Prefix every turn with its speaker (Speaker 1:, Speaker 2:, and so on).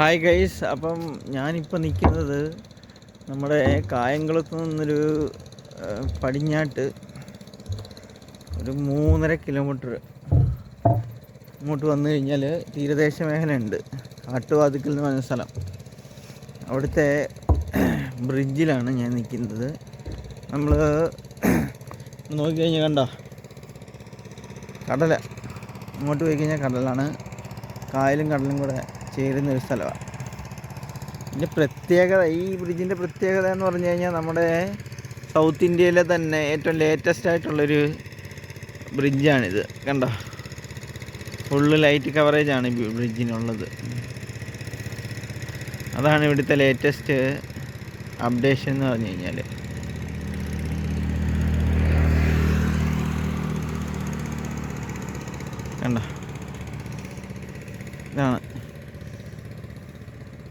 Speaker 1: Hi guys അപ്പം ഞാനിപ്പോൾ നിൽക്കുന്നത് നമ്മുടെ കായംകുളത്ത് നിന്നൊരു പടിഞ്ഞാട്ട് ഒരു മൂന്നര കിലോമീറ്റർ ഇങ്ങോട്ട് വന്നു കഴിഞ്ഞാൽ തീരദേശ മേഖല ഉണ്ട് കാട്ടുവാതുക്കൽ എന്ന് പറഞ്ഞ സ്ഥലം. അവിടുത്തെ ബ്രിഡ്ജിലാണ് ഞാൻ നിൽക്കുന്നത് നമ്മൾ നോക്കിക്കഴിഞ്ഞാൽ കണ്ടോ? കടല. ഇങ്ങോട്ട് പോയി കഴിഞ്ഞാൽ കടലാണ്. കായലും കടലും കൂടെ ചേരുന്ന ഒരു സ്ഥലമാണ് ഇതിന്റെ പ്രത്യേകത ഈ ബ്രിഡ്ജിന്റെ പ്രത്യേകത എന്ന് പറഞ്ഞു കഴിഞ്ഞാൽ നമ്മുടെ സൗത്ത് ഇന്ത്യയിലെ തന്നെ ഏറ്റവും ലേറ്റസ്റ്റ് ആയിട്ടുള്ളൊരു ബ്രിഡ്ജാണിത്. കണ്ടോ? ഫുള്ള് ലൈറ്റ് കവറേജാണ് ഈ ബ്രിഡ്ജിനുള്ളത്. അതാണ് ഇവിടുത്തെ ലേറ്റസ്റ്റ് അപ്ഡേഷൻ എന്ന് പറഞ്ഞു കഴിഞ്ഞാൽ കണ്ടോ?